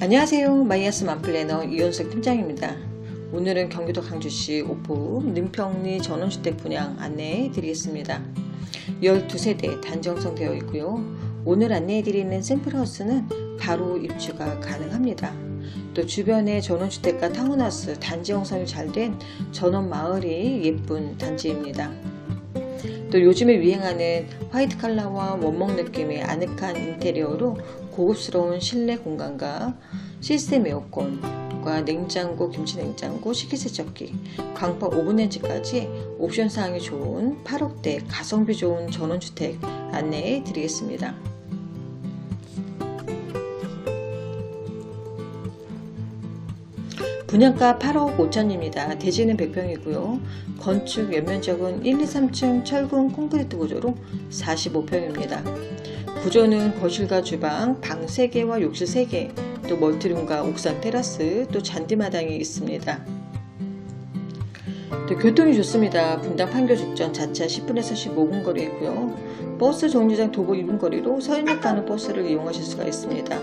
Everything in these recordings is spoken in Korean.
안녕하세요. 마이아스 맘플래너 이현석 팀장입니다. 오늘은 경기도 강주시 오포 능평리 전원주택 분양 안내해 드리겠습니다. 12세대 단정성 되어 있고요. 오늘 안내해 드리는 샘플하우스는 바로 입주가 가능합니다. 또 주변에 전원주택과 타운하우스 단지 형성이 잘 된 전원 마을이 예쁜 단지입니다. 또 요즘에 유행하는 화이트 컬러와 원목 느낌의 아늑한 인테리어로 고급스러운 실내 공간과 시스템 에어컨과 냉장고, 김치 냉장고, 식기세척기, 광파 오븐렌지까지 옵션 사항이 좋은 8억대 가성비 좋은 전원주택 안내해 드리겠습니다. 분양가 8억 5천입니다. 대지는 100평이고요. 건축 연면적은 1, 2, 3층 철근 콘크리트 구조로 45평입니다. 구조는 거실과 주방, 방 3개와 욕실 3개, 또 멀티룸과 옥상 테라스, 또 잔디마당이 있습니다. 또 교통이 좋습니다. 분당 판교 직전 자차 10분에서 15분 거리에 있고요. 버스 정류장 도보 2분 거리로 서현역 가는 버스를 이용하실 수가 있습니다.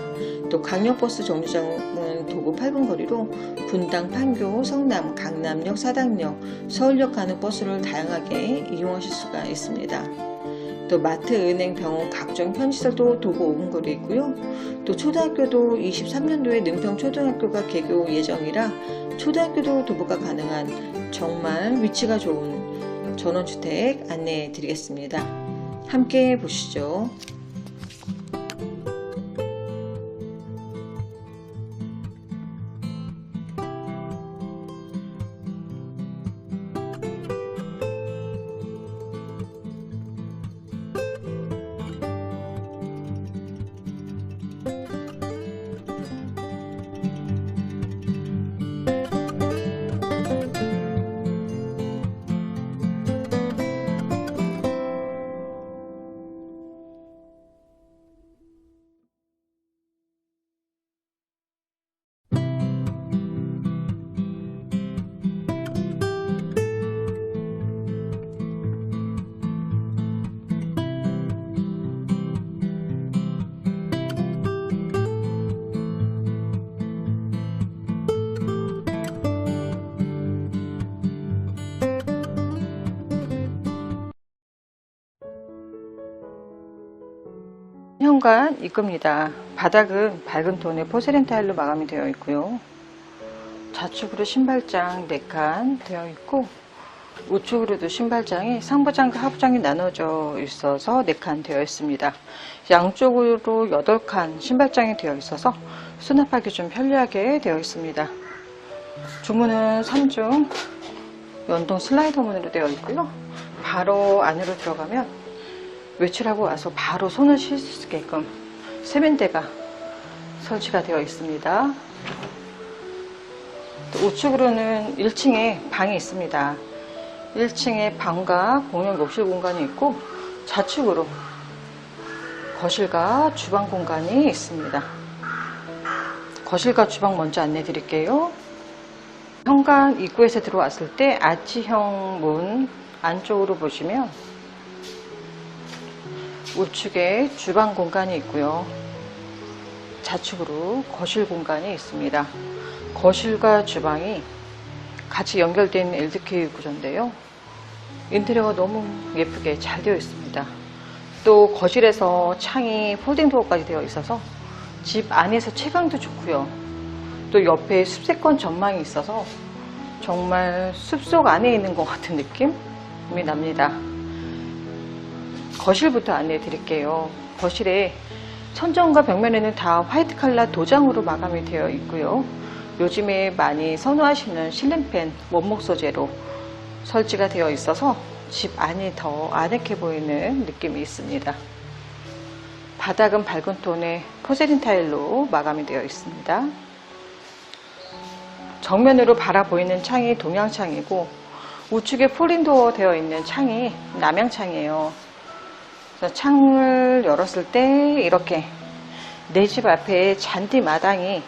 또 강력버스 정류장은 도보 8분 거리로 분당, 판교, 성남, 강남역, 사당역, 서울역 가는 버스를 다양하게 이용하실 수가 있습니다. 또 마트, 은행, 병원, 각종 편의시설도 도보 5분 거리에 있고요. 또 초등학교도 23년도에 능평 초등학교가 개교 예정이라 초등학교도 도보가 가능한 정말 위치가 좋은 전원주택 안내해 드리겠습니다. 함께 보시죠. 현관 입구입니다. 바닥은 밝은 톤의 포세린 타일로 마감이 되어 있고요. 좌측으로 신발장 4칸 되어 있고 우측으로도 신발장이 상부장과 하부장이 나눠져 있어서 4칸 되어 있습니다. 양쪽으로 8칸 신발장이 되어 있어서 수납하기 좀 편리하게 되어 있습니다. 주문은 3중 연동 슬라이더 문으로 되어 있고요. 바로 안으로 들어가면 외출하고 와서 바로 손을 쉴 수 있게끔 세면대가 설치가 되어 있습니다. 또 우측으로는 1층에 방이 있습니다. 1층에 방과 공용 욕실 공간이 있고 좌측으로 거실과 주방 공간이 있습니다. 거실과 주방 먼저 안내 드릴게요. 현관 입구에서 들어왔을 때 아치형 문 안쪽으로 보시면 우측에 주방 공간이 있고요. 좌측으로 거실 공간이 있습니다. 거실과 주방이 같이 있는 LDK 구조인데요. 인테리어가 너무 예쁘게 잘 되어 있습니다. 또 거실에서 창이 폴딩 도어까지 되어 있어서 집 안에서 채광도 좋고요. 또 옆에 숲세권 전망이 있어서 정말 숲속 안에 있는 것 같은 느낌이 납니다. 거실부터 안내해 드릴게요. 거실에 천정과 벽면에는 다 화이트 칼라 도장으로 마감이 되어 있고요. 요즘에 많이 선호하시는 실링팬 원목 소재로 설치가 되어 있어서 집 안이 더 아늑해 보이는 느낌이 있습니다. 바닥은 밝은 톤의 포세린 타일로 마감이 되어 있습니다. 정면으로 바라보이는 창이 동양창이고 우측에 폴린도어 되어 있는 창이 남양창이에요. 창을 열었을 때 이렇게 내 집 앞에 잔디 마당이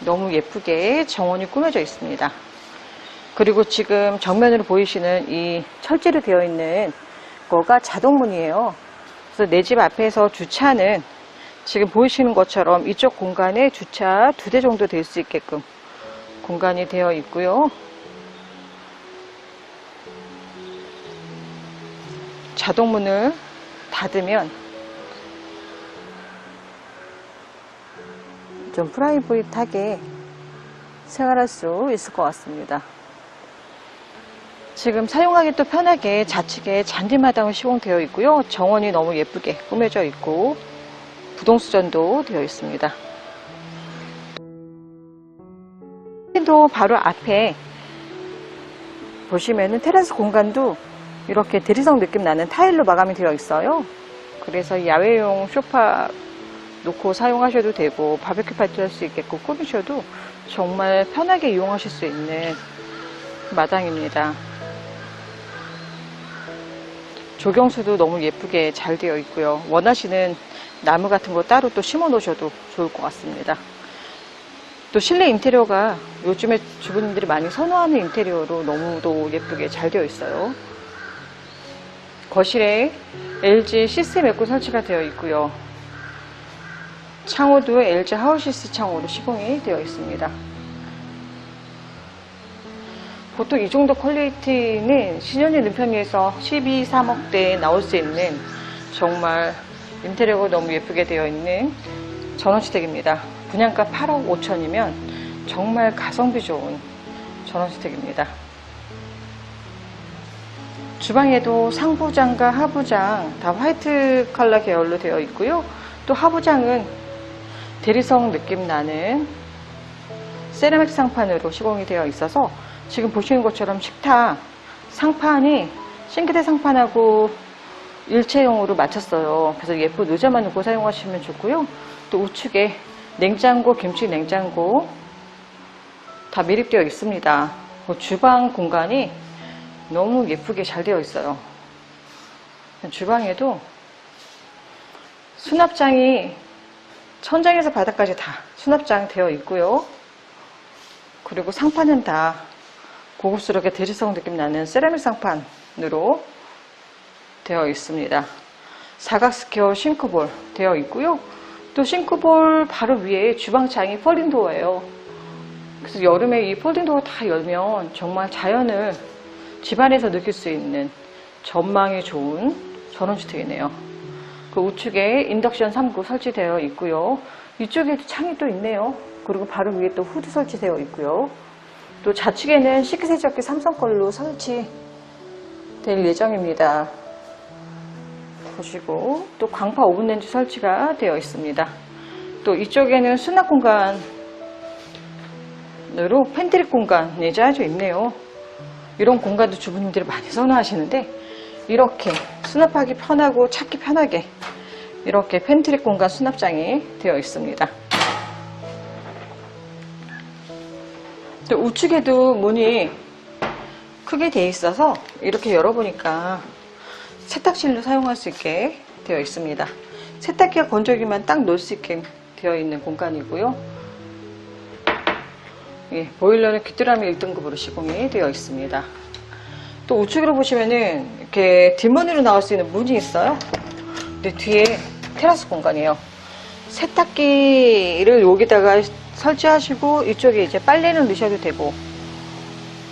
너무 예쁘게 정원이 꾸며져 있습니다. 그리고 지금 정면으로 보이시는 이 철제로 되어 있는 거가 자동문이에요. 그래서 내 집 앞에서 주차는 지금 보이시는 것처럼 이쪽 공간에 주차 두 대 정도 될 수 있게끔 공간이 되어 있고요. 자동문을 닫으면 좀 프라이빗하게 생활할 수 있을 것 같습니다. 지금 사용하기 또 편하게 좌측에 잔디마당은 시공되어 있고요. 정원이 너무 예쁘게 꾸며져 있고 부동수전도 되어 있습니다. 도 바로 앞에 보시면은 테라스 공간도 이렇게 대리석 느낌 나는 타일로 마감이 되어 있어요. 그래서 야외용 소파 놓고 사용하셔도 되고 바베큐 파티 할 수 있게끔 꾸미셔도 정말 편하게 이용하실 수 있는 마당입니다. 조경수도 너무 예쁘게 잘 되어 있고요. 원하시는 나무 같은 거 따로 또 심어 놓으셔도 좋을 것 같습니다. 또 실내 인테리어가 요즘에 주부님들이 많이 선호하는 인테리어로 너무도 예쁘게 잘 되어 있어요. 거실에 LG 시스템 에코 설치가 되어 있고요. 창호도 LG 하우시스 창호로 시공이 되어 있습니다. 보통 이 정도 퀄리티는 신현지 능평리에서 12, 3억대에 나올 수 있는 정말 인테리어가 너무 예쁘게 되어 있는 전원주택입니다. 분양가 8억 5천이면 정말 가성비 좋은 전원주택입니다. 주방에도 상부장과 하부장 다 화이트 컬러 계열로 되어 있고요. 또 하부장은 대리석 느낌 나는 세라믹 상판으로 시공이 되어 있어서 지금 보시는 것처럼 식탁 상판이 싱크대 상판하고 일체형으로 맞췄어요. 그래서 예쁜 의자만 놓고 사용하시면 좋고요. 또 우측에 냉장고, 김치 냉장고 다 밀입되어 있습니다. 그 주방 공간이 너무 예쁘게 잘 되어 있어요. 주방에도 수납장이 천장에서 바닥까지 다 수납장 되어 있고요. 그리고 상판은 다 고급스럽게 대리석 느낌 나는 세라믹 상판으로 되어 있습니다. 사각 스퀘어 싱크볼 되어 있고요. 또 싱크볼 바로 위에 주방창이 폴딩도어예요. 그래서 여름에 이 폴딩도어 다 열면 정말 자연을 집안에서 느낄 수 있는 전망이 좋은 전원주택이네요. 그 우측에 인덕션 3구 설치되어 있고요. 이쪽에도 창이 또 있네요. 그리고 바로 위에 또 후드 설치되어 있고요. 또 좌측에는 식기세척기 삼성 걸로 설치될 예정입니다. 보시고 또 광파 오븐렌지 설치가 되어 있습니다. 또 이쪽에는 수납 공간으로 팬트리 공간이 짜여져 있네요. 이런 공간도 주부님들이 많이 선호하시는데 이렇게 수납하기 편하고 찾기 편하게 이렇게 팬트리 공간 수납장이 되어 있습니다. 또 우측에도 문이 크게 되어 있어서 이렇게 열어보니까 세탁실로 사용할 수 있게 되어 있습니다. 세탁기와 건조기만 딱 놓을 수 있게 되어 있는 공간이고요. 예, 보일러는 귀뚜라미 1등급으로 시공이 되어 있습니다. 또 우측으로 보시면은 이렇게 뒷문으로 나올 수 있는 문이 있어요. 근데 뒤에 테라스 공간이에요. 세탁기를 여기다가 설치하시고 이쪽에 이제 빨래를 넣으셔도 되고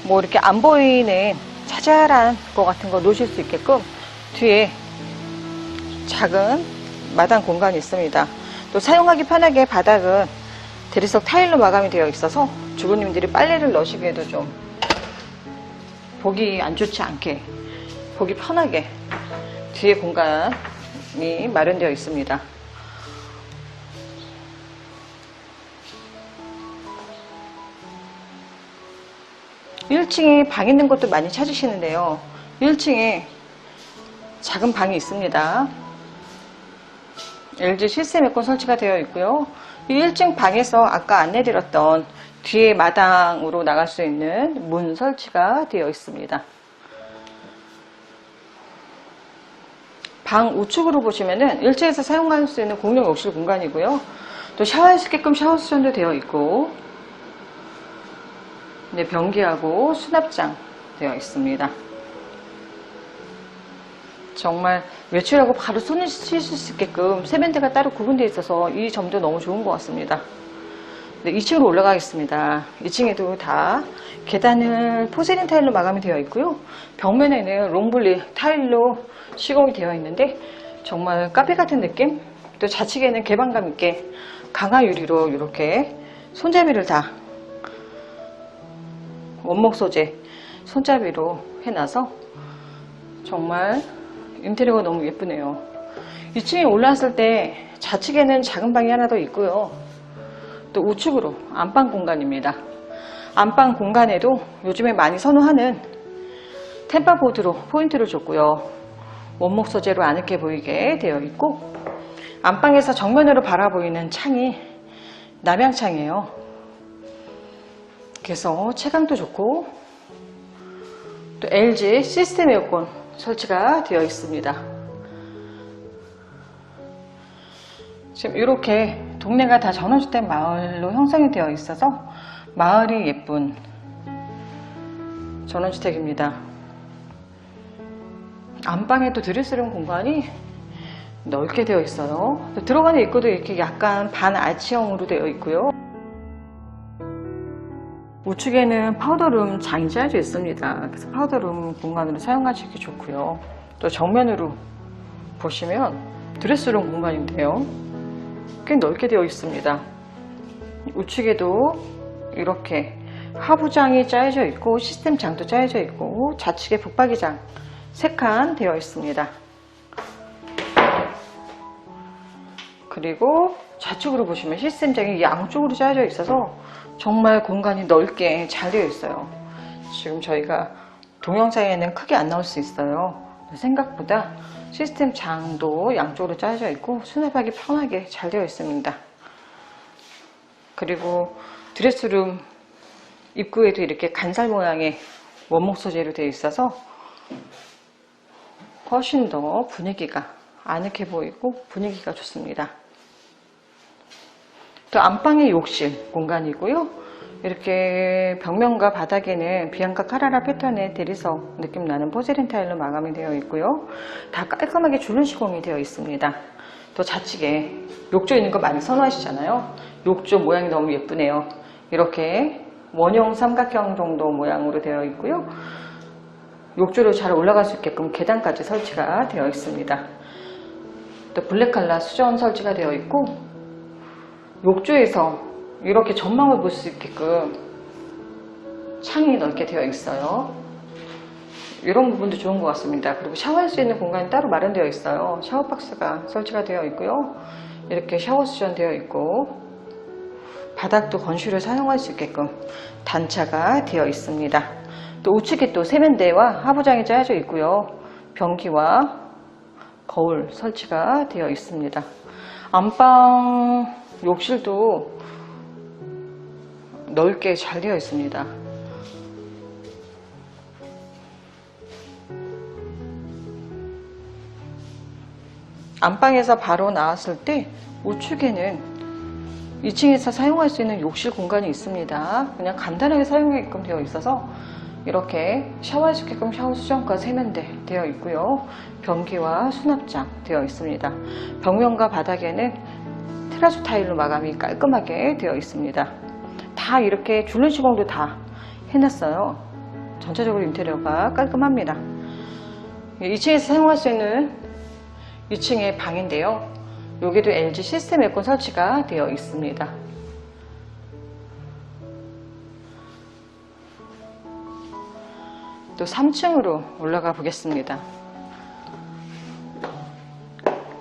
뭐 이렇게 안 보이는 자잘한 거 같은 거 놓으실 수 있게끔 뒤에 작은 마당 공간이 있습니다. 또 사용하기 편하게 바닥은 대리석 타일로 마감이 되어 있어서 주부님들이 빨래를 넣으시기에도 좀 보기 안 좋지 않게 보기 편하게 뒤에 공간이 마련되어 있습니다. 1층에 방 있는 것도 많이 찾으시는데요. 1층에 작은 방이 있습니다. LG 시스템 에어컨 설치가 되어 있고요. 이 1층 방에서 아까 안내드렸던 뒤에 마당으로 나갈 수 있는 문 설치가 되어 있습니다. 방 우측으로 보시면은 1층에서 사용할 수 있는 공용 욕실 공간이고요. 또 샤워할 수 있게끔 샤워 수전도 되어 있고 네, 변기하고 수납장 되어 있습니다. 정말 외출하고 바로 손을 씻을 수 있게끔 세면대가 따로 구분되어 있어서 이 점도 너무 좋은 것 같습니다. 네, 2층으로 올라가겠습니다. 2층에도 다 계단을 포세린 타일로 마감이 되어 있고요. 벽면에는 롱블리 타일로 시공이 되어 있는데 정말 카페 같은 느낌? 또 좌측에는 개방감 있게 강화 유리로 이렇게 손잡이를 다 원목 소재 손잡이로 해놔서 정말 인테리어가 너무 예쁘네요. 2층에 올라왔을 때 좌측에는 작은 방이 하나 더 있고요. 또 우측으로 안방 공간입니다. 안방 공간에도 요즘에 많이 선호하는 템파보드로 포인트를 줬고요. 원목 소재로 아늑해 보이게 되어 있고 안방에서 정면으로 바라보이는 창이 남향창이에요. 그래서 체감도 좋고 또 LG 시스템 에어컨 설치가 되어 있습니다. 지금 이렇게 동네가 다 전원주택 마을로 형성이 되어 있어서 마을이 예쁜 전원주택입니다. 안방에도 드레스룸 공간이 넓게 되어 있어요. 들어가는 입구도 이렇게 약간 반 아치형으로 되어 있고요. 우측에는 파우더룸 장이 짜여져 있습니다. 그래서 파우더룸 공간으로 사용하시기 좋고요. 또 정면으로 보시면 드레스룸 공간인데요. 꽤 넓게 되어 있습니다. 우측에도 이렇게 하부장이 짜여져 있고 시스템 장도 짜여져 있고 좌측에 붙박이장 3칸 되어 있습니다. 그리고 좌측으로 보시면 시스템 장이 양쪽으로 짜여져 있어서 정말 공간이 넓게 잘 되어 있어요. 지금 저희가 동영상에는 크게 안 나올 수 있어요. 생각보다 시스템 장도 양쪽으로 짜여져 있고 수납하기 편하게 잘 되어 있습니다. 그리고 드레스룸 입구에도 이렇게 간살 모양의 원목 소재로 되어 있어서 훨씬 더 분위기가 아늑해 보이고 분위기가 좋습니다. 또 안방의 욕실 공간이고요. 이렇게 벽면과 바닥에는 비앙카 카라라 패턴의 대리석 느낌 나는 포세린 타일로 마감이 되어 있고요. 다 깔끔하게 줄눈 시공이 되어 있습니다. 또 좌측에 욕조 있는 거 많이 선호하시잖아요. 욕조 모양이 너무 예쁘네요. 이렇게 원형 삼각형 정도 모양으로 되어 있고요. 욕조로 잘 올라갈 수 있게끔 계단까지 설치가 되어 있습니다. 또 블랙 칼라 수전 설치가 되어 있고 욕조에서 이렇게 전망을 볼 수 있게끔 창이 넓게 되어 있어요. 이런 부분도 좋은 것 같습니다. 그리고 샤워할 수 있는 공간이 따로 마련되어 있어요. 샤워 박스가 설치가 되어 있고요. 이렇게 샤워 수전 되어 있고 바닥도 건슈를 사용할 수 있게끔 단차가 되어 있습니다. 또 우측에 또 세면대와 하부장이 짜여져 있고요. 변기와 거울 설치가 되어 있습니다. 안방 욕실도 넓게 잘 되어 있습니다. 안방에서 바로 나왔을 때 우측에는 2층에서 사용할 수 있는 욕실 공간이 있습니다. 그냥 간단하게 사용하게끔 되어 있어서 이렇게 샤워할 수 있게끔 샤워 수전과 세면대 되어 있고요. 변기와 수납장 되어 있습니다. 벽면과 바닥에는 테라스 타일로 마감이 깔끔하게 되어 있습니다. 다 이렇게 줄눈 시공도 다 해놨어요. 전체적으로 인테리어가 깔끔합니다. 2층에서 사용할 수 있는 2층의 방인데요. 여기도 LG 시스템 에어컨 설치가 되어 있습니다. 또 3층으로 올라가 보겠습니다.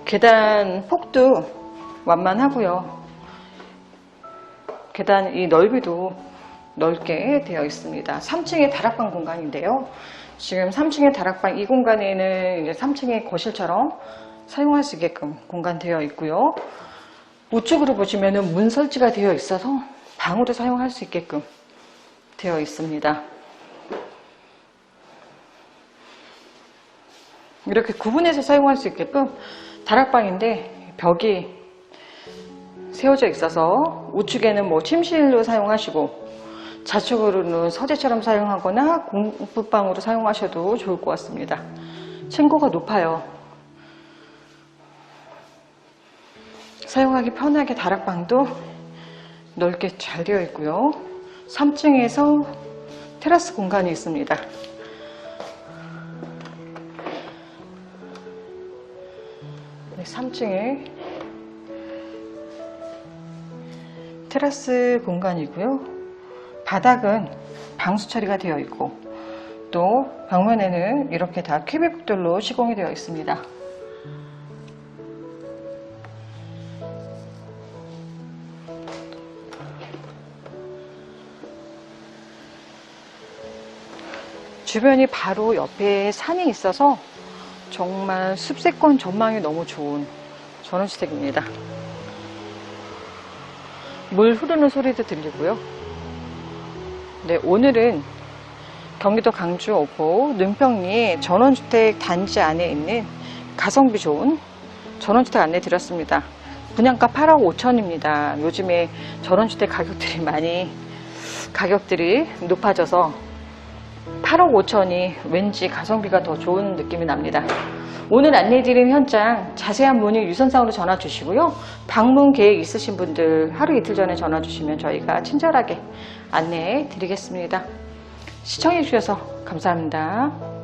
계단 폭도 완만하고요. 계단 이 넓이도 넓게 되어 있습니다. 3층의 다락방 공간인데요. 지금 3층의 다락방 이 공간에는 이제 3층의 거실처럼 사용할 수 있게끔 공간 되어 있고요. 우측으로 보시면은 문 설치가 되어 있어서 방으로 사용할 수 있게끔 되어 있습니다. 이렇게 구분해서 사용할 수 있게끔 다락방인데 벽이 세워져 있어서 우측에는 뭐 침실로 사용하시고 좌측으로는 서재처럼 사용하거나 공부방으로 사용하셔도 좋을 것 같습니다. 층고가 높아요. 사용하기 편하게 다락방도 넓게 잘 되어 있고요. 3층에서 테라스 공간이 있습니다. 네, 3층에 테라스 공간이고요. 바닥은 방수 처리가 되어 있고 또 벽면에는 이렇게 다 큐빅들로 시공이 되어 있습니다. 주변이 바로 옆에 산이 있어서 정말 숲세권 전망이 너무 좋은 전원주택입니다. 물 흐르는 소리도 들리고요. 네, 오늘은 경기도 강주 오포 능평리 전원주택 단지 안에 있는 가성비 좋은 전원주택 안내 드렸습니다. 분양가 8억 5천입니다. 요즘에 전원주택 가격들이 많이 가격들이 높아져서 8억 5천이 왠지 가성비가 더 좋은 느낌이 납니다. 오늘 안내해드린 현장 자세한 문의 유선상으로 전화 주시고요. 방문 계획 있으신 분들 하루 이틀 전에 전화 주시면 저희가 친절하게 안내해 드리겠습니다. 시청해 주셔서 감사합니다.